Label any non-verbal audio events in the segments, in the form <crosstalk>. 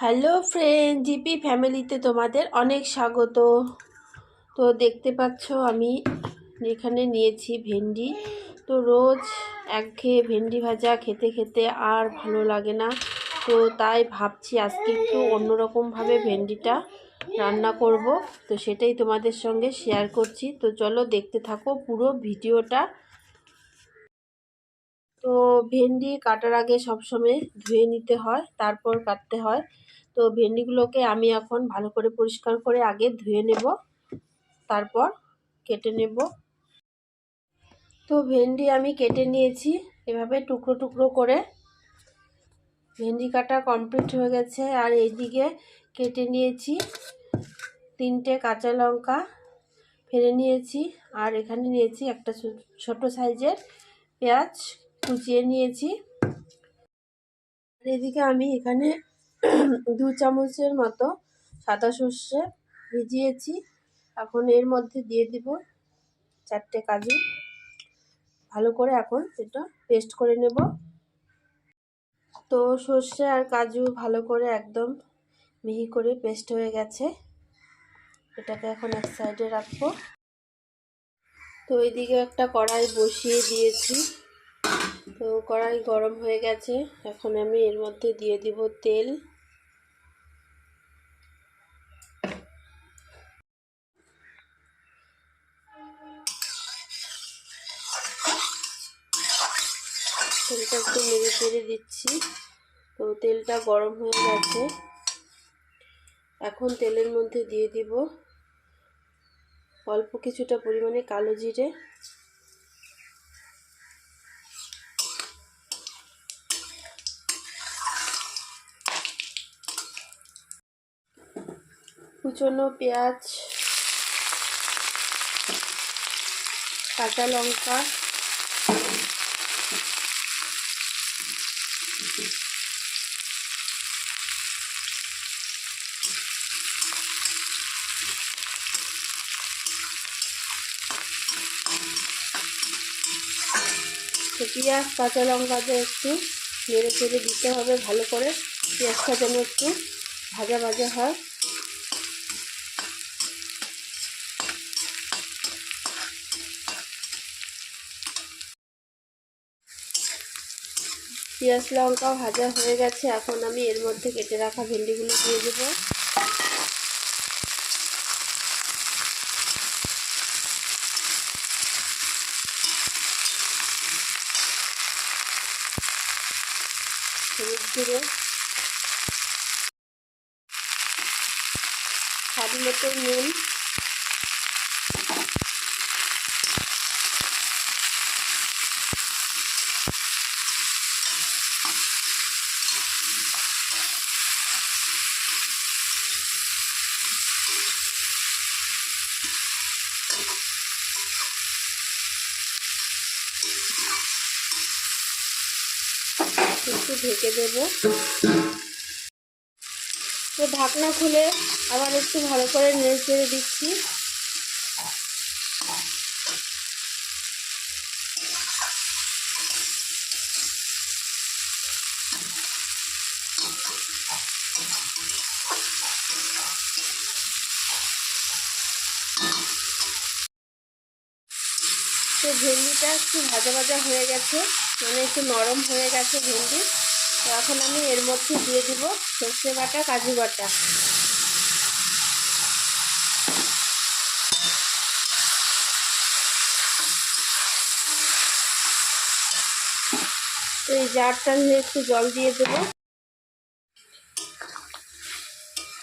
Hello friend, GP ফ্যামিলিতে তোমাদের অনেক স্বাগত। তো দেখতে পাচ্ছ আমি এখানে নিয়েছি ভেন্ডি। তো রোজ একঘেয়ে ভেন্ডি ভাজা খেতে খেতে আর ভালো লাগে না। তো তাই ভাবছি আজকে একটু অন্যরকমভাবে ভেন্ডিটা রান্না করব। তো সেটাই তোমাদের সঙ্গে শেয়ার করছি। তো চলো দেখতে থাকো পুরো ভিডিওটা। তো ভেন্ডি কাটার আগে সবসময় ধুয়ে নিতে হয়, তারপর কাটতে হয়। তো ভেন্ডিগুলোকে আমি এখন ভালো করে পরিষ্কার করে আগে ধুয়ে নেব, তারপর কেটে নেব। তো ভেন্ডি আমি কেটে নিয়েছি, এভাবে টুকরো টুকরো করে। ভেন্ডি কাটা কমপ্লিট হয়ে গেছে, আর এইদিকে কেটে নিয়েছি তিনটে কাঁচা লঙ্কা ফেলে নিয়েছি, আর এখানে নিয়েছি একটা ছোট সাইজের পেঁয়াজ কুচিয়ে নিয়েছি। এদিকে আমি এখানে <clears throat> দু চামচের মতো সাদা সর্ষে ভিজিয়েছি। এখন এর মধ্যে দিয়ে দিব চারটে কাজু। ভালো করে এখন এটা পেস্ট করে নেব। তো সর্ষে আর কাজু ভালো করে একদম মিহি করে পেস্ট হয়ে গেছে। এটাকে এখন এক সাইডে রাখব। তো এইদিকে একটা কড়াই বসিয়ে দিয়েছি। তো কড়াই গরম হয়ে গেছে। এখন আমি এর মধ্যে দিয়ে দিব তেল। তেলটা একটু মেরে চেড়ে দিচ্ছি। তো তেলটা গরম হয়ে গেছে। এখন তেলের মধ্যে দিয়ে দিব অল্প কিছুটা পরিমাণে কালো জিরে। কুচনো পেঁয়াজ কাঁচা লঙ্কা, পেঁয়াজ, কাঁচা লঙ্কাতে একটু নেড়ে চেড়ে দিতে হবে ভালো করে। পেঁয়াজটা যেন একটু ভাজা ভাজা হয়। পেঁয়াজ লঙ্কা ভাজা হয়ে গেছে। এখন আমি এর মধ্যে কেটে রাখা ভেন্ডিগুলো দিয়ে দেবো। হলুদ মতো নুন। একটু ঢেকে দেব। তো ঢাকনা খুলে আবার একটু ভালো করে নেড়ে দিচ্ছি। তো ভেন্ডিটা একটু ভাজা ভাজা হয়ে গেছে মানে একটু নরম হয়ে গেছে ভেন্ডি। তো এখন আমি এর মধ্যে দিয়ে দিব সর্ষে বাটা, কাজু বাটা। তো এই জারটা একটু জল দিয়ে দেবো।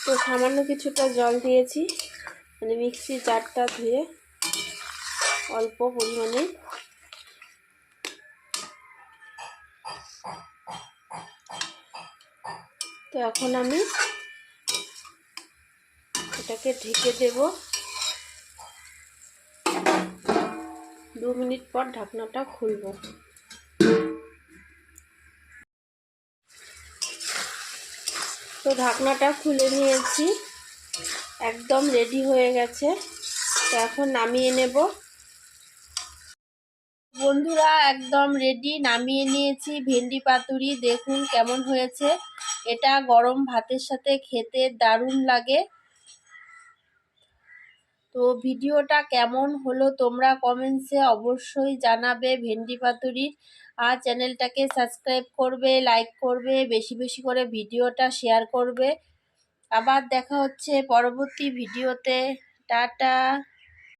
তো সামান্য কিছুটা জল দিয়েছি মানে মিক্সির জারটা ধুয়ে। অল্প পরিমাণে। তো এখন আমি এটাকে ঢেকে দেব। দু মিনিট পর ঢাকনাটা খুলব। তো ঢাকনাটা খুলে নিয়েছি। একদম রেডি হয়ে গেছে। তো এখন নামিয়ে নেব। বন্ধুরা, একদম রেডি নামিয়ে নিয়েছি ভেন্ডি পাতুরি। দেখুন কেমন হয়েছে। এটা গরম ভাতের সাথে খেতে দারুণ লাগে। তো ভিডিওটা কেমন হলো তোমরা কমেন্টসে অবশ্যই জানাবে ভেন্ডি পাতুরির। আর চ্যানেলটাকে সাবস্ক্রাইব করবে লাইক করবে, বেশি বেশি করে ভিডিওটা শেয়ার করবে। আবার দেখা হচ্ছে পরবর্তী ভিডিওতে। টাটা।